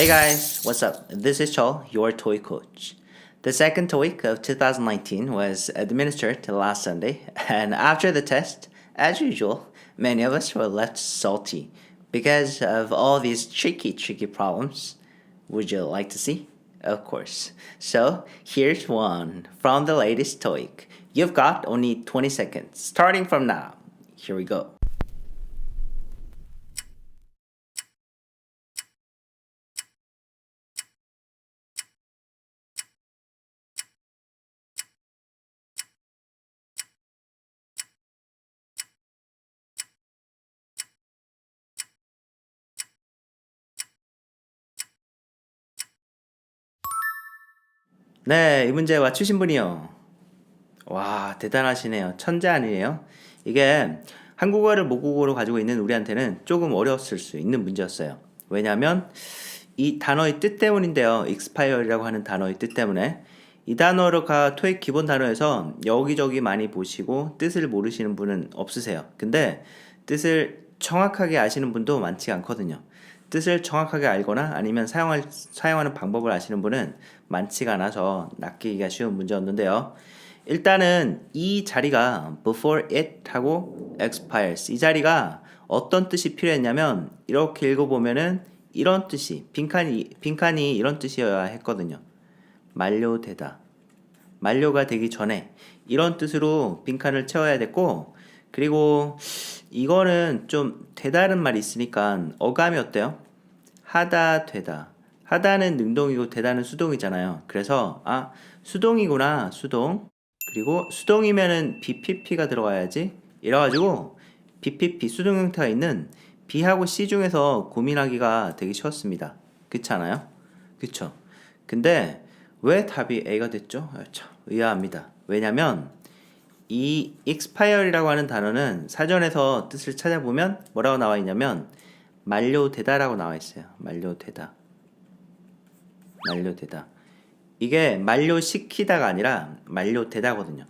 Hey guys, what's up? This is Chol, your toy coach. The second TOEIC of 2019 was administered last Sunday, and after the test, as usual, many of us were left salty because of all these tricky, tricky problems. Would you like to see? Of course. So, here's one from the latest TOEIC. You've got only 20 seconds, starting from now. Here we go. 네, 이 문제 맞추신 분이요. 와, 대단하시네요. 천재 아니에요? 이게 한국어를 모국어로 가지고 있는 우리한테는 조금 어려웠을 수 있는 문제였어요. 왜냐하면 이 단어의 뜻 때문인데요. expire이라고 하는 단어의 뜻 때문에 이 단어가 토익 기본 단어에서 여기저기 많이 보시고 뜻을 모르시는 분은 없으세요. 근데 뜻을 정확하게 아시는 분도 많지 않거든요. 뜻을 정확하게 알거나 아니면 사용할, 사용하는 방법을 아시는 분은 많지가 않아서 낚이기가 쉬운 문제였는데요. 일단은 이 자리가 before it 하고 expires 이 자리가 어떤 뜻이 필요했냐면 이렇게 읽어보면은 이런 뜻이 빈칸이 빈칸이 이런 뜻이어야 했거든요. 만료되다. 만료가 되기 전에 이런 뜻으로 빈칸을 채워야 됐고 그리고 이거는 좀 되다는 말이 있으니까 어감이 어때요? 하다 되다. 하다는 능동이고 되다는 수동이잖아요. 그래서 아 수동이구나 수동. 그리고 수동이면은 BPP가 들어가야지. 이래가지고 BPP 수동 형태가 있는 B하고 C 중에서 고민하기가 되게 쉬웠습니다. 그렇지 않아요? 그쵸? 근데 왜 답이 A가 됐죠? 아, 참 의아합니다. 왜냐면 이 expire이라고 하는 단어는 사전에서 뜻을 찾아보면 뭐라고 나와 있냐면 만료되다라고 나와 있어요. 만료되다. 만료되다. 이게 만료시키다가 아니라 만료되다거든요.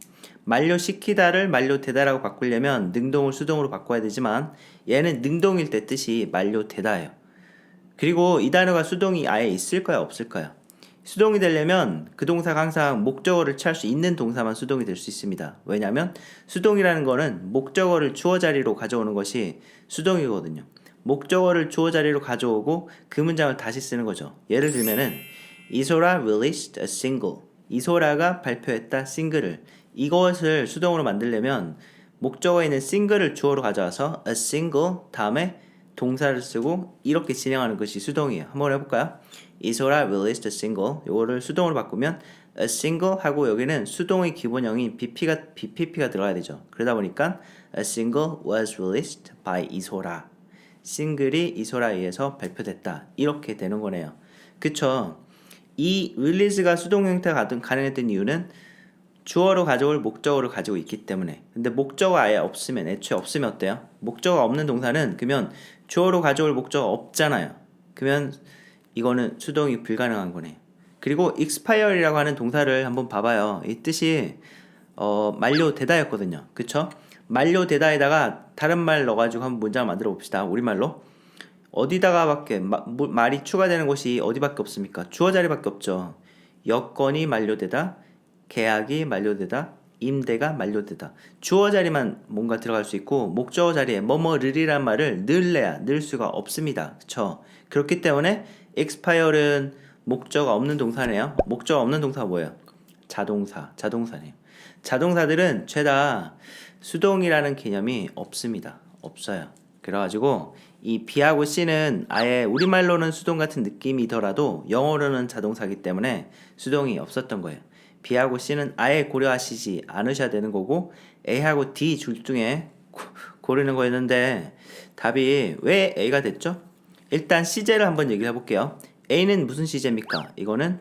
만료시키다를 만료되다라고 바꾸려면 능동을 수동으로 바꿔야 되지만 얘는 능동일 때 뜻이 만료되다예요. 그리고 이 단어가 수동이 아예 있을까요? 없을까요? 수동이 되려면 그 동사가 항상 목적어를 취할 수 있는 동사만 수동이 될 수 있습니다. 왜냐하면 수동이라는 거는 목적어를 주어 자리로 가져오는 것이 수동이거든요. 목적어를 주어 자리로 가져오고 그 문장을 다시 쓰는 거죠. 예를 들면은 이소라 released a single. 이소라가 발표했다 싱글을. 이것을 수동으로 만들려면 목적어에 있는 싱글을 주어로 가져와서 a single 다음에 동사를 쓰고 이렇게 진행하는 것이 수동이에요. 한번 해볼까요? 이소라 released a single. 요거를 수동으로 바꾸면 a single 하고 여기는 수동의 기본형인 BP가, BPP가 들어가야 되죠. 그러다 보니까 a single was released by 이소라. 싱글이 이소라에 의해서 발표됐다. 이렇게 되는 거네요. 그쵸? 이 릴리즈가 수동 형태가 가능했던 이유는 주어로 가져올 목적어를 가지고 있기 때문에. 근데 목적어 아예 없으면, 애초에 없으면 어때요? 목적어 없는 동사는 그러면 주어로 가져올 목적어 없잖아요. 그러면 이거는 수동이 불가능한 거네요. 그리고 expire이라고 하는 동사를 한번 봐봐요. 이 뜻이 어, 만료되다였거든요. 그쵸? 만료되다에다가 다른 말 넣어가지고 한번 문장을 만들어 봅시다. 우리말로. 어디다가 밖에 마, 뭐, 말이 추가되는 곳이 어디밖에 없습니까? 주어 자리밖에 없죠. 여건이 만료되다, 계약이 만료되다, 임대가 만료되다. 주어 자리만 뭔가 들어갈 수 있고 목적어 자리에 뭐뭐를이란 말을 넣을래야 넣을 수가 없습니다. 그쵸? 그렇기 때문에 expire는 목적어 없는 동사네요. 목적어 없는 동사가 뭐예요? 자동사, 자동사네요. 자동사들은 죄다 수동이라는 개념이 없습니다. 없어요. 그래가지고 이 B하고 C는 아예 우리말로는 수동 같은 느낌이더라도 영어로는 자동사기 때문에 수동이 없었던 거예요. B하고 C는 아예 고려하시지 않으셔야 되는 거고 A하고 D 줄 중에 고르는 거였는데 답이 왜 A가 됐죠? 일단 시제를 한번 얘기해 볼게요. A는 무슨 시제입니까? 이거는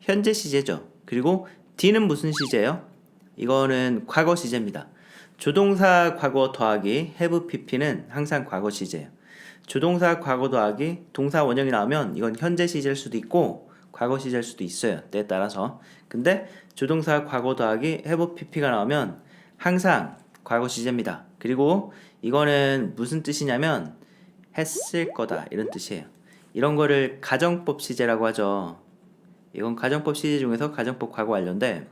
현재 시제죠. 그리고 D는 무슨 시제예요? 이거는 과거 시제입니다. 조동사 과거 더하기 have pp는 항상 과거 시제예요. 조동사 과거 더하기 동사 원형이 나오면 이건 현재 시제일 수도 있고 과거 시제일 수도 있어요. 때에 따라서. 근데 조동사 과거 더하기 have pp가 나오면 항상 과거 시제입니다. 그리고 이거는 무슨 뜻이냐면 했을 거다 이런 뜻이에요. 이런 거를 가정법 시제라고 하죠. 이건 가정법 시제 중에서 가정법 과거 완료인데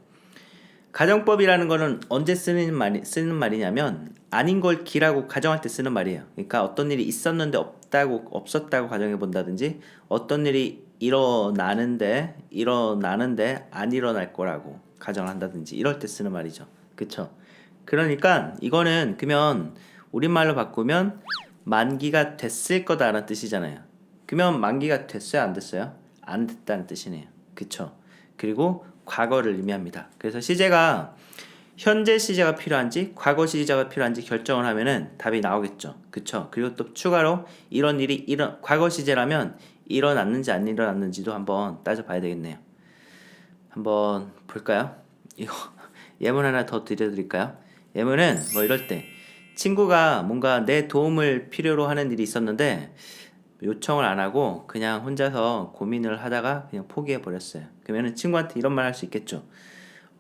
가정법이라는 거는 언제 쓰는 말이 쓰는 말이냐면 아닌 걸 기라고 가정할 때 쓰는 말이에요. 그러니까 어떤 일이 있었는데 없다고 없었다고 가정해 본다든지 어떤 일이 일어나는데 일어나는데 안 일어날 거라고 가정을 한다든지 이럴 때 쓰는 말이죠. 그쵸? 그러니까 이거는 그러면 우리말로 바꾸면 만기가 됐을 거다라는 뜻이잖아요. 그러면 만기가 됐어요, 안 됐어요? 안 됐다는 뜻이네요. 그쵸? 그리고 과거를 의미합니다. 그래서 시제가 현재 시제가 필요한지 과거 시제가 필요한지 결정을 하면은 답이 나오겠죠. 그쵸? 그리고 또 추가로 이런 일이 일어 과거 시제라면 일어났는지 안 일어났는지도 한번 따져봐야 되겠네요. 한번 볼까요? 이거 예문 하나 더 드려드릴까요? 예문은 뭐 이럴 때 친구가 뭔가 내 도움을 필요로 하는 일이 있었는데 요청을 안 하고 그냥 혼자서 고민을 하다가 그냥 포기해 버렸어요. 그러면은 친구한테 이런 말 할 수 있겠죠.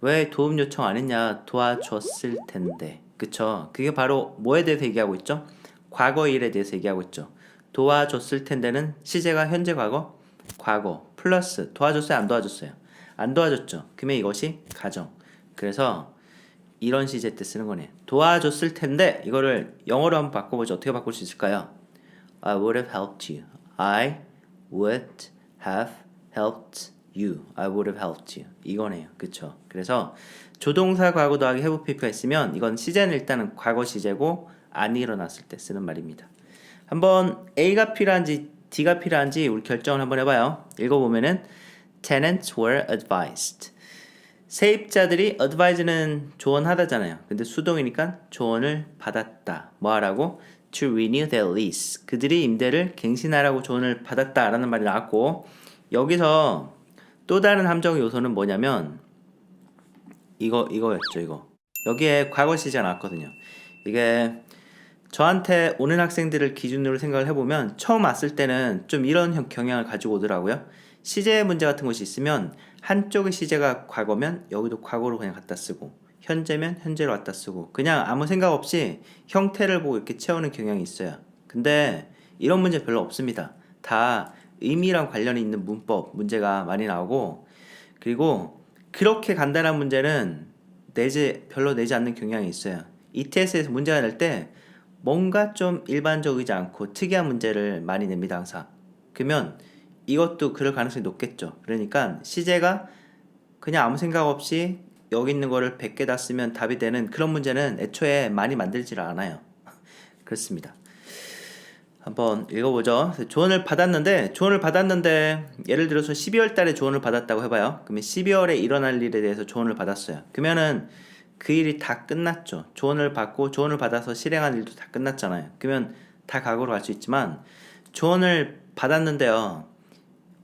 왜 도움 요청 안 했냐? 도와줬을 텐데. 그쵸? 그게 바로 뭐에 대해서 얘기하고 있죠? 과거 일에 대해서 얘기하고 있죠. 도와줬을 텐데는 시제가 현재 과거, 과거 플러스 도와줬어요, 안 도와줬어요? 안 도와줬죠. 그러면 이것이 가정. 그래서 이런 시제 때 쓰는 거네. 도와줬을 텐데 이거를 영어로 한번 바꿔보죠. 어떻게 바꿀 수 있을까요? I would have helped you. I would have helped you. I would have helped you. 이거네요. 그쵸? 그래서 조동사 과거 더하기 have pp가 있으면 이건 시제는 일단은 과거 시제고 안 일어났을 때 쓰는 말입니다. 한번 A가 필요한지 D가 필요한지 우리 결정을 한번 해봐요. 읽어보면은 Tenants were advised. 세입자들이 advise는 조언하다잖아요. 근데 수동이니까 조언을 받았다. 뭐 하라고? To renew their lease. 그들이 임대를 갱신하라고 조언을 받았다라는 말이 나왔고 여기서 또 다른 함정 요소는 뭐냐면 이거 이거였죠 이거. 여기에 과거 시제가 나왔거든요. 이게 저한테 오는 학생들을 기준으로 생각을 해보면 처음 왔을 때는 좀 이런 형- 경향을 가지고 오더라고요. 시제 문제 같은 것이 있으면 한쪽의 시제가 과거면 여기도 과거로 그냥 갖다 쓰고 현재면 현재로 갖다 쓰고 그냥 아무 생각 없이 형태를 보고 이렇게 채우는 경향이 있어요. 근데 이런 문제 별로 없습니다. 다 의미랑 관련이 있는 문법 문제가 많이 나오고 그리고 그렇게 간단한 문제는 내지 별로 내지 않는 경향이 있어요. ETS에서 문제가 낼 때 뭔가 좀 일반적이지 않고 특이한 문제를 많이 냅니다 항상. 그러면 이것도 그럴 가능성이 높겠죠. 그러니까 시제가 그냥 아무 생각 없이 여기 있는 거를 100개 다 쓰면 답이 되는 그런 문제는 애초에 많이 만들지를 않아요. 그렇습니다. 한번 읽어보죠. 조언을 받았는데 조언을 받았는데 예를 들어서 12월 달에 조언을 받았다고 해봐요. 그러면 12월에 일어날 일에 대해서 조언을 받았어요. 그러면은 그 일이 다 끝났죠. 조언을 받고 조언을 받아서 실행한 일도 다 끝났잖아요. 그러면 다 과거로 갈 수 있지만 조언을 받았는데요.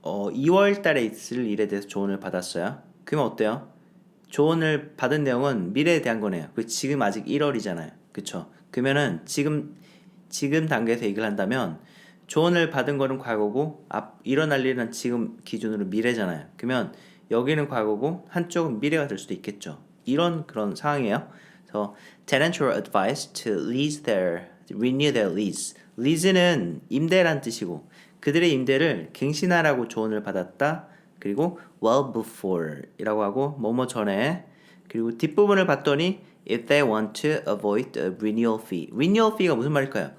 어, 2월 달에 있을 일에 대해서 조언을 받았어요. 그러면 어때요? 조언을 받은 내용은 미래에 대한 거네요. 그 지금 아직 1월이잖아요. 그쵸? 그러면은 지금 지금 단계에서 얘기를 한다면 조언을 받은 거는 과거고 앞 일어날 일은 지금 기준으로 미래잖아요. 그러면 여기는 과거고 한쪽은 미래가 될 수도 있겠죠. 이런 그런 상황이에요. 그래서 tenants were advised to lease their renew their lease. lease는 임대란 뜻이고 그들의 임대를 갱신하라고 조언을 받았다. 그리고 well before이라고 하고 뭐뭐 전에 그리고 뒷부분을 봤더니 if they want to avoid a renewal fee. renewal fee가 무슨 말일까요?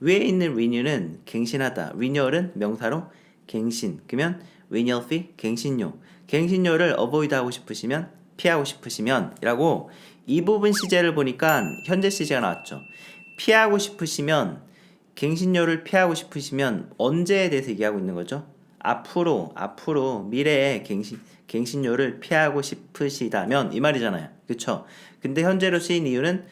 위에 있는 renew는 갱신하다. renewal은 명사로 갱신. 그러면 renewal fee 갱신료. 갱신료를 avoid 하고 싶으시면 피하고 싶으시면 이라고 이 부분 시제를 보니까 현재 시제가 나왔죠. 피하고 싶으시면 갱신료를 피하고 싶으시면 언제에 대해서 얘기하고 있는 거죠? 앞으로 앞으로 미래에 갱신 갱신료를 피하고 싶으시다면 이 말이잖아요. 그렇죠? 근데 현재로 쓰인 이유는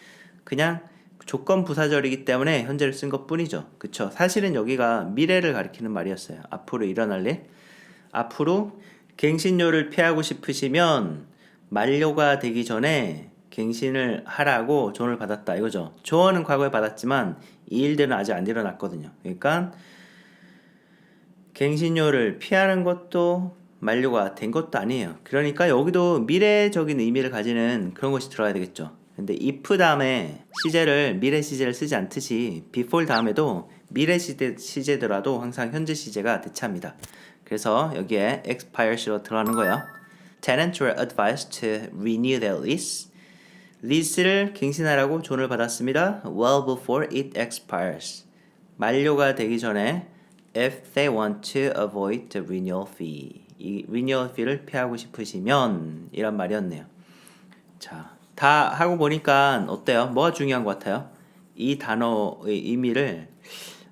그냥 조건 부사절이기 때문에 현재를 쓴 것뿐이죠. 그렇죠? 사실은 여기가 미래를 가리키는 말이었어요. 앞으로 일어날 일. 앞으로 갱신료를 피하고 싶으시면 만료가 되기 전에 갱신을 하라고 조언을 받았다 이거죠. 조언은 과거에 받았지만 이 일들은 아직 안 일어났거든요. 그러니까 갱신료를 피하는 것도 만료가 된 것도 아니에요. 그러니까 여기도 미래적인 의미를 가지는 그런 것이 들어가야 되겠죠. 근데 if 다음에 시제를 미래 시제를 쓰지 않듯이 before 다음에도 미래 시제, 시제더라도 항상 현재 시제가 대체합니다. 그래서 여기에 expire로 들어가는 거예요. Tenants were advised to renew their lease. 리스를 갱신하라고 존을 받았습니다. Well before it expires. 만료가 되기 전에 if they want to avoid the renewal fee. 이 renewal fee를 피하고 싶으시면 이란 말이었네요. 자, 다 하고 보니까 어때요? 뭐가 중요한 것 같아요? 이 단어의 의미를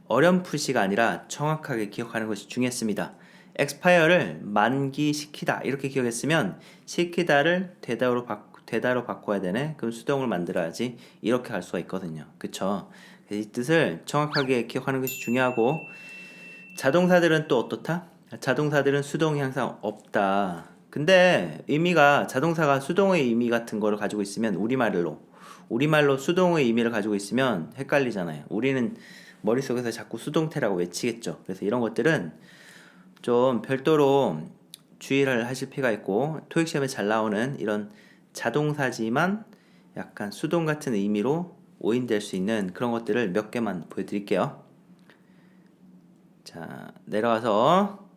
어렴풋이가 아니라 정확하게 기억하는 것이 중요했습니다. Expire를 만기시키다 이렇게 기억했으면 시키다를 대다로 바, 대다로 바꿔야 되네. 그럼 수동을 만들어야지 이렇게 갈 수가 있거든요. 그쵸? 이 뜻을 정확하게 기억하는 것이 중요하고 자동사들은 또 어떻다? 자동사들은 수동이 항상 없다. 근데 의미가 자동사가 수동의 의미 같은 거를 가지고 있으면 우리말로 우리말로 수동의 의미를 가지고 있으면 헷갈리잖아요. 우리는 머릿속에서 자꾸 수동태라고 외치겠죠. 그래서 이런 것들은 좀 별도로 주의를 하실 필요가 있고 토익 시험에 잘 나오는 이런 자동사지만 약간 수동 같은 의미로 오인될 수 있는 그런 것들을 몇 개만 보여드릴게요. 자 내려와서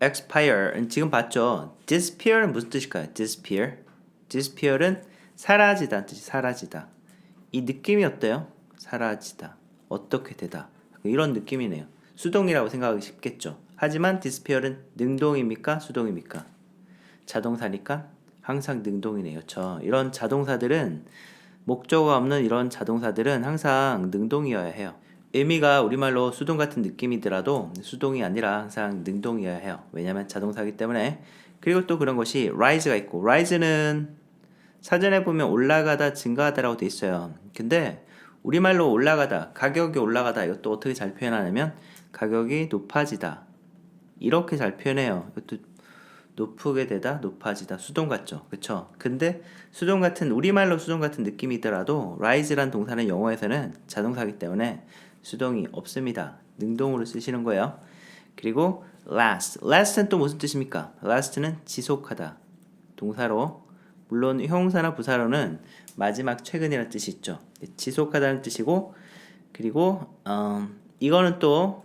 expire 지금 봤죠? disappear는 무슨 뜻일까요? disappear disappear은 사라지다 뜻이 사라지다 이 느낌이 어때요? 사라지다 어떻게 되다 이런 느낌이네요 수동이라고 생각하기 쉽겠죠 하지만 disappear은 능동입니까? 수동입니까? 자동사니까 항상 능동이네요 저 이런 자동사들은 목적어 없는 이런 자동사들은 항상 능동이어야 해요 의미가 우리말로 수동 같은 느낌이더라도 수동이 아니라 항상 능동이어야 해요. 왜냐하면 자동사기 때문에. 그리고 또 그런 것이 rise가 있고 rise는 사전에 보면 올라가다 증가하다라고 돼 있어요. 근데 우리말로 올라가다 가격이 올라가다 이것도 어떻게 잘 표현하냐면 가격이 높아지다 이렇게 잘 표현해요. 이것도 높게 되다 높아지다 수동 같죠 그쵸 근데 수동 같은 우리말로 수동 같은 느낌이더라도 rise란 동사는 영어에서는 자동사기 때문에 수동이 없습니다. 능동으로 쓰시는 거예요. 그리고 last. last는 또 무슨 뜻입니까? last는 지속하다. 동사로 물론 형사나 부사로는 마지막 최근이라는 뜻이 있죠. 지속하다는 뜻이고 그리고 음, 이거는 또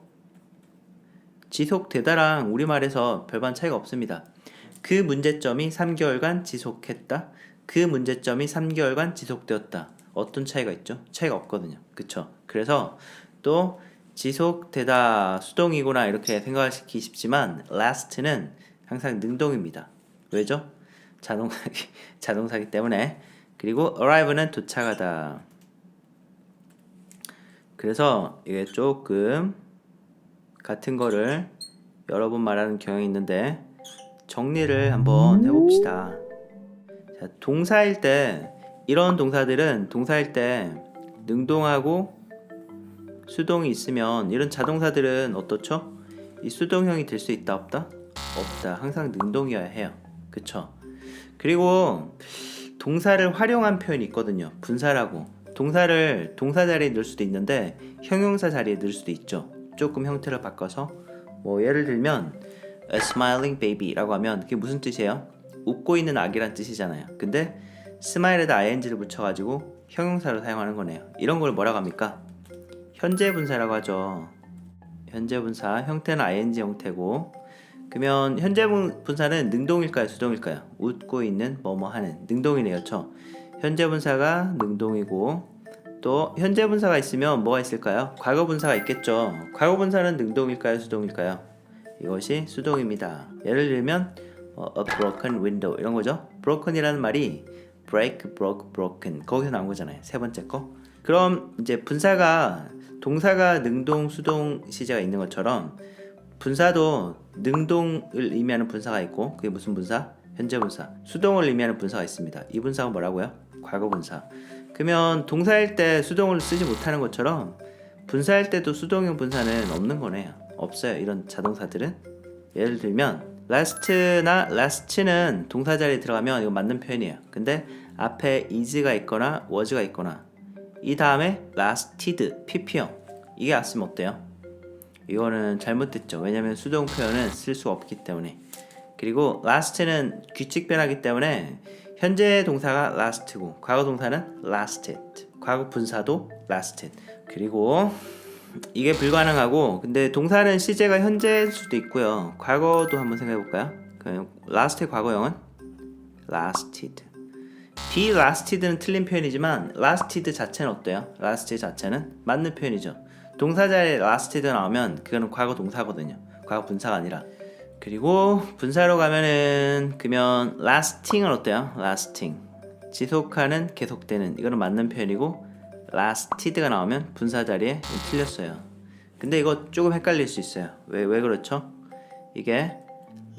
지속 되다랑 우리말에서 별반 차이가 없습니다. 그 문제점이 3개월간 지속했다. 그 문제점이 3개월간 지속되었다. 어떤 차이가 있죠? 차이가 없거든요. 그쵸? 그래서 또 지속되다 수동이구나 이렇게 생각하기 쉽지만 last는 항상 능동입니다. 왜죠? 자동사기 자동사기 때문에 그리고 arrive는 도착하다. 그래서 이게 조금 같은 거를 여러 번 말하는 경향이 있는데 정리를 한번 해봅시다. 자, 동사일 때 이런 동사들은 동사일 때 능동하고 수동이 있으면 이런 자동사들은 어떻죠? 이 수동형이 될 수 있다 없다? 없다. 항상 능동이어야 해요. 그쵸? 그리고 동사를 활용한 표현이 있거든요. 분사라고. 동사를 동사 자리에 넣을 수도 있는데 형용사 자리에 넣을 수도 있죠. 조금 형태를 바꿔서 뭐 예를 들면 a smiling baby라고 하면 그게 무슨 뜻이에요? 웃고 있는 아기란 뜻이잖아요. 근데 스마일에다 ing를 붙여가지고 형용사로 사용하는 거네요. 이런 걸 뭐라고 합니까? 현재 분사라고 하죠. 현재 분사 형태는 ing 형태고 그러면 현재 분- 분사는 능동일까요, 수동일까요? 웃고 있는 뭐뭐 하는 능동이네요. 저 현재 분사가 능동이고 또 현재 분사가 있으면 뭐가 있을까요? 과거 분사가 있겠죠. 과거 분사는 능동일까요, 수동일까요? 이것이 수동입니다. 예를 들면 어, a broken window 이런 거죠. broken이라는 말이 break, broke, broken 거기서 나온 거잖아요. 세 번째 거. 그럼 이제 분사가 동사가 능동, 수동 시제가 있는 것처럼 분사도 능동을 의미하는 분사가 있고 그게 무슨 분사? 현재 분사. 수동을 의미하는 분사가 있습니다. 이 분사가 뭐라고요? 과거 분사. 그러면 동사일 때 수동을 쓰지 못하는 것처럼 분사할 때도 수동형 분사는 없는 거네요. 없어요. 이런 자동사들은. 예를 들면 last나 last는 동사 자리에 들어가면 이거 맞는 표현이에요. 근데 앞에 is가 있거나 was가 있거나 이 다음에 lasted pp형 이게 왔으면 어때요? 이거는 잘못됐죠. 왜냐면 수동 표현은 쓸 수 없기 때문에. 그리고 last는 규칙 변하기 때문에 현재 동사가 last고 과거 동사는 lasted. 과거 분사도 lasted. 그리고 이게 불가능하고 근데 동사는 시제가 현재일 수도 있고요. 과거도 한번 생각해 볼까요? last의 과거형은 lasted. be lasted는 틀린 표현이지만 lasted 자체는 어때요? last 자체는 맞는 표현이죠. 동사 자리에 lasted 나오면 그거는 과거 동사거든요. 과거 분사가 아니라. 그리고 분사로 가면은 그러면 lasting은 어때요? lasting. 지속하는 계속되는 이거는 맞는 표현이고 lasted가 나오면 분사 자리에 틀렸어요. 근데 이거 조금 헷갈릴 수 있어요. 왜 왜 그렇죠? 이게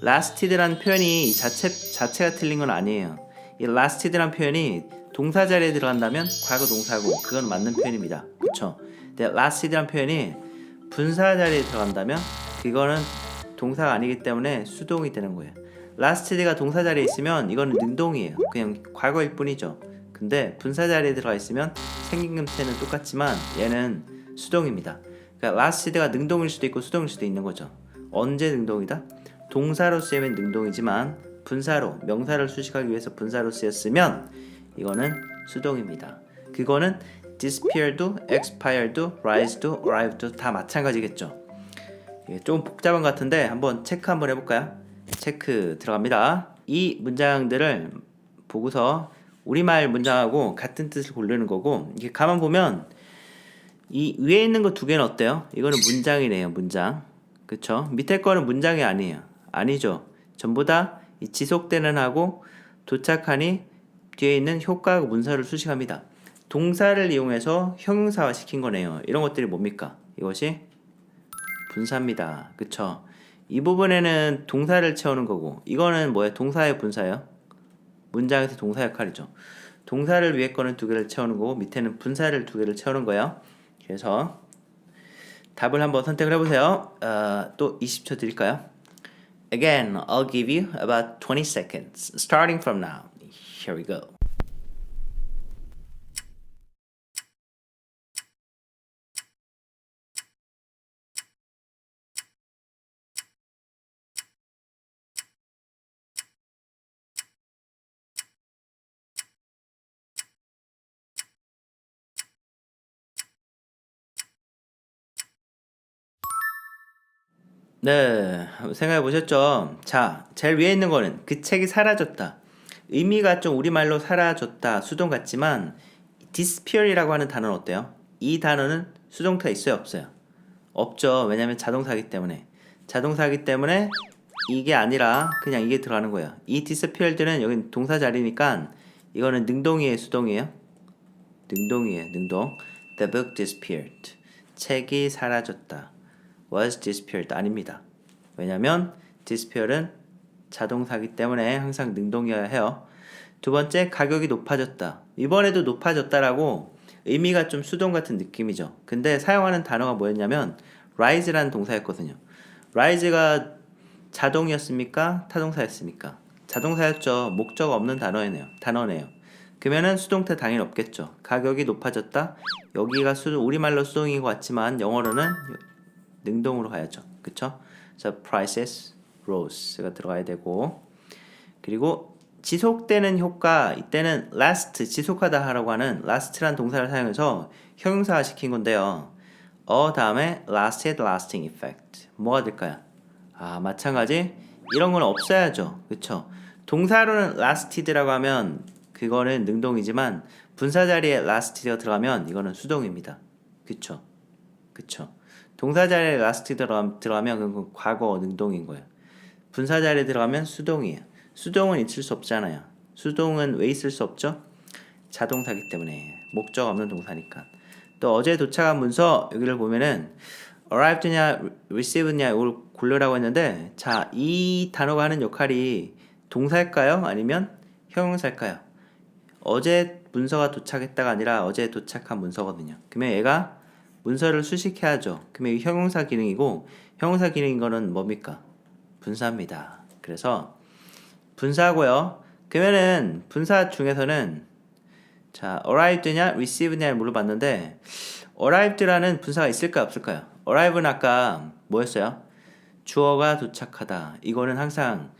lasted라는 표현이 이 자체 자체가 틀린 건 아니에요. 이 lasted라는 표현이 동사 자리에 들어간다면 과거 동사고 그건 맞는 표현입니다. 그렇죠? 근데 lasted라는 표현이 분사 자리에 들어간다면 그거는 동사가 아니기 때문에 수동이 되는 거예요. lasted가 동사 자리에 있으면 이거는 능동이에요. 그냥 과거일 뿐이죠. 근데 분사 자리에 들어가 있으면 금태는 똑같지만 얘는 수동입니다. 그러니까 lasted가 능동일 수도 있고 수동일 수도 있는 거죠. 언제 능동이다? 동사로 쓰이면 능동이지만 분사로 명사를 수식하기 위해서 분사로 쓰였으면 이거는 수동입니다. 그거는 disappear도, expired도, rise도, arrived도 다 마찬가지겠죠. 이게 좀 복잡한 것 같은데 한번 체크 한번 해볼까요? 체크 들어갑니다. 이 문장들을 보고서 우리말 문장하고 같은 뜻을 고르는 거고 이게 가만 보면 이 위에 있는 거 두 개는 어때요? 이거는 문장이네요, 문장. 그쵸? 밑에 거는 문장이 아니에요. 아니죠. 전부 다 이 지속되는 하고 도착하니 뒤에 있는 효과하고 문사를 수식합니다. 동사를 이용해서 형용사화 시킨 거네요. 이런 것들이 뭡니까? 이것이 분사입니다. 그쵸? 이 부분에는 동사를 채우는 거고 이거는 뭐예요? 동사의 분사예요? 문장에서 동사 역할이죠. 동사를 위에 거는 두 개를 채우는 거고 밑에는 분사를 두 개를 채우는 거예요. 그래서 답을 한번 선택을 해보세요. 어, 또 20초 드릴까요? Again, I'll give you about 20 seconds, starting from now. Here we go. 네, 생각해 보셨죠? 자, 제일 위에 있는 거는 그 책이 사라졌다. 의미가 좀 우리말로 사라졌다, 수동 같지만 disappear이라고 하는 단어는 어때요? 이 단어는 수동태가 있어요, 없어요? 없죠. 왜냐면 자동사기 때문에. 자동사기 때문에 이게 아니라 그냥 이게 들어가는 거예요. 이 disappeared는 여기 동사 자리니까 이거는 능동이에요, 수동이에요? 능동이에요, 능동. The book disappeared. 책이 사라졌다. Was disappeared 아닙니다. 왜냐면 disappear은 자동사기 때문에 항상 능동이어야 해요. 두 번째 가격이 높아졌다. 이번에도 높아졌다라고 의미가 좀 수동 같은 느낌이죠. 근데 사용하는 단어가 뭐였냐면 rise라는 동사였거든요. rise가 자동이었습니까? 타동사였습니까? 자동사였죠. 목적 없는 단어네요. 단어네요. 그러면은 수동태 당연히 없겠죠. 가격이 높아졌다. 여기가 수 우리말로 수동인 것 같지만 영어로는 능동으로 가야죠. 그쵸? 그래서 prices rose가 들어가야 되고 그리고 지속되는 효과 이때는 last 지속하다 하라고 하는 last라는 동사를 사용해서 형용사화 시킨 건데요. 어 다음에 lasted lasting effect 뭐가 될까요? 아 마찬가지 이런 건 없어야죠. 그쵸? 동사로는 lasted라고 하면 그거는 능동이지만 분사 자리에 lasted가 들어가면 이거는 수동입니다. 그쵸? 그쵸? 동사 자리에 last 들어가면, 들어가면 그건 과거 능동인 거예요. 분사 자리에 들어가면 수동이에요. 수동은 있을 수 없잖아요. 수동은 왜 있을 수 없죠? 자동사기 때문에 목적 없는 동사니까. 또 어제 도착한 문서 여기를 보면은 arrived냐 received냐 이걸 고르라고 했는데 자 이 단어가 하는 역할이 동사일까요? 아니면 형용사일까요? 어제 문서가 도착했다가 아니라 어제 도착한 문서거든요. 그러면 얘가 문서를 수식해야죠. 그러면 이 형용사 기능이고 형용사 기능인 거는 뭡니까? 분사입니다. 그래서 분사고요. 그러면은 분사 중에서는 자 arrived냐 received냐를 물어봤는데 arrived라는 분사가 있을까요 없을까요? arrive는 아까 뭐였어요? 주어가 도착하다. 이거는 항상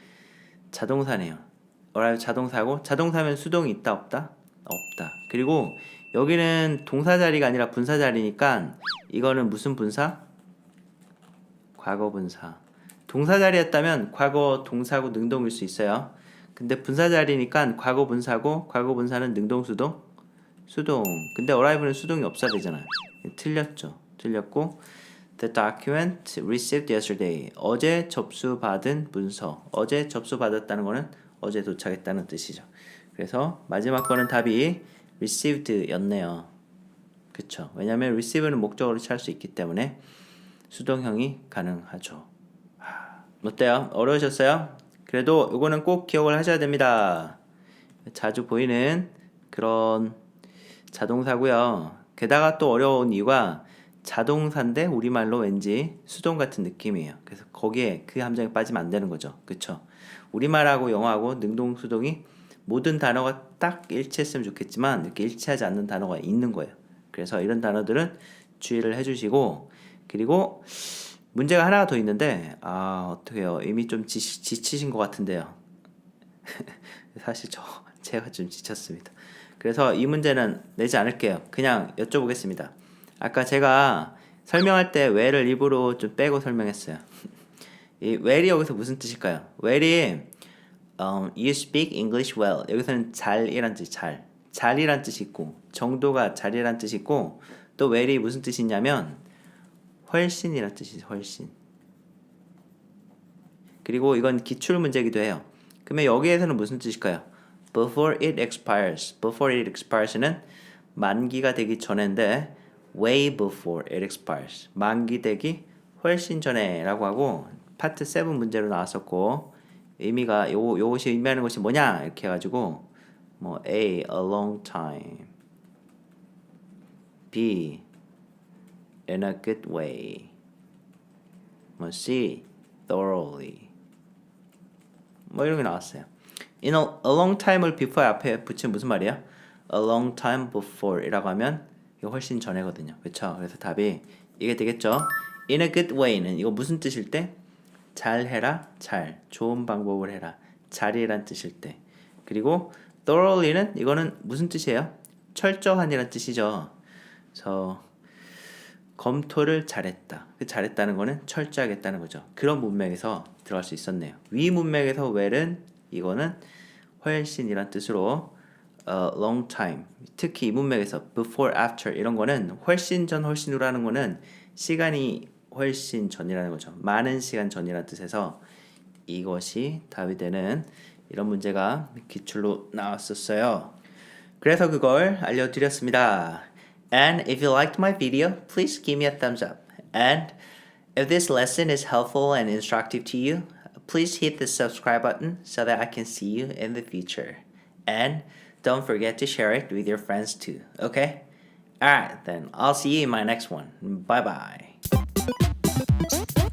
자동사네요. arrive 자동사고 자동사면 수동이 있다 없다? 없다. 그리고 여기는 동사 자리가 아니라 분사 자리니까 이거는 무슨 분사? 과거 분사. 동사 자리였다면 과거 동사고 능동일 수 있어요. 근데 분사 자리니까 과거 분사고 과거 분사는 능동 수동 수동. 근데 arrive는 수동이 없어야 되잖아요. 틀렸죠. 틀렸고 The document received yesterday. 어제 접수받은 문서. 어제 접수받았다는 거는 어제 도착했다는 뜻이죠. 그래서 마지막 거는 답이 received였네요. 그쵸? 왜냐면 receive는 목적어로 취할 수 있기 때문에 수동형이 가능하죠. 하, 어때요? 어려우셨어요? 그래도 이거는 꼭 기억을 하셔야 됩니다. 자주 보이는 그런 자동사고요. 게다가 또 어려운 이유가 자동사인데 우리말로 왠지 수동 같은 느낌이에요. 그래서 거기에 그 함정에 빠지면 안 되는 거죠. 그쵸? 우리말하고 영어하고 능동 수동이 모든 단어가 딱 일치했으면 좋겠지만 이렇게 일치하지 않는 단어가 있는 거예요. 그래서 이런 단어들은 주의를 해주시고 그리고 문제가 하나가 더 있는데 아 어떡해요 이미 좀 지, 지치신 것 같은데요. 사실 저 제가 좀 지쳤습니다. 그래서 이 문제는 내지 않을게요. 그냥 여쭤보겠습니다. 아까 제가 설명할 때 where를 일부러 좀 빼고 설명했어요. 이 where이 여기서 무슨 뜻일까요? where이 um, you speak English well. 여기서는 잘이란 뜻, 잘. 잘이란 뜻이 있고 정도가 잘이란 뜻이 있고 또 well이 무슨 뜻이 있냐면 훨씬이란 뜻이 훨씬. 그리고 이건 기출 문제기도 해요. 그러면 여기에서는 무슨 뜻일까요? Before it expires. Before it expires는 만기가 되기 전인데 way before it expires. 만기 되기 훨씬 전에라고 하고 파트 7 문제로 나왔었고 의미가 요 요것이 의미하는 것이 뭐냐 이렇게 해가지고 뭐 A a long time, B in a good way, 뭐 C thoroughly 뭐 이런 게 나왔어요. In a, a long time을 before 앞에 붙이면 무슨 말이야? A long time before이라고 하면 이거 훨씬 전에거든요. 그렇죠? 그래서 답이 이게 되겠죠. In a good way는 이거 무슨 뜻일 때? 잘 해라, 잘, 좋은 방법을 해라, 잘이란 뜻일 때. 그리고 thoroughly는 이거는 무슨 뜻이에요? 철저한이란 뜻이죠. 그래서 검토를 잘했다. 그 잘했다는 거는 철저하겠다는 거죠. 그런 문맥에서 들어갈 수 있었네요. 위 문맥에서 well은 이거는 훨씬이란 뜻으로 uh, long time. 특히 이 문맥에서 before, after 이런 거는 훨씬 전, 훨씬 후라는 거는 시간이 훨씬 전이라는 거죠. 많은 시간 전이라는 뜻에서 이것이 되는 이런 문제가 기출로 나왔었어요. 그래서 그걸 알려드렸습니다. And if you liked my video, please give me a thumbs up. And if this lesson is helpful and instructive to you, please hit the subscribe button so that I can see you in the future. And don't forget to share it with your friends too, okay? Alright, then I'll see you in my next one. Bye bye. Thank you.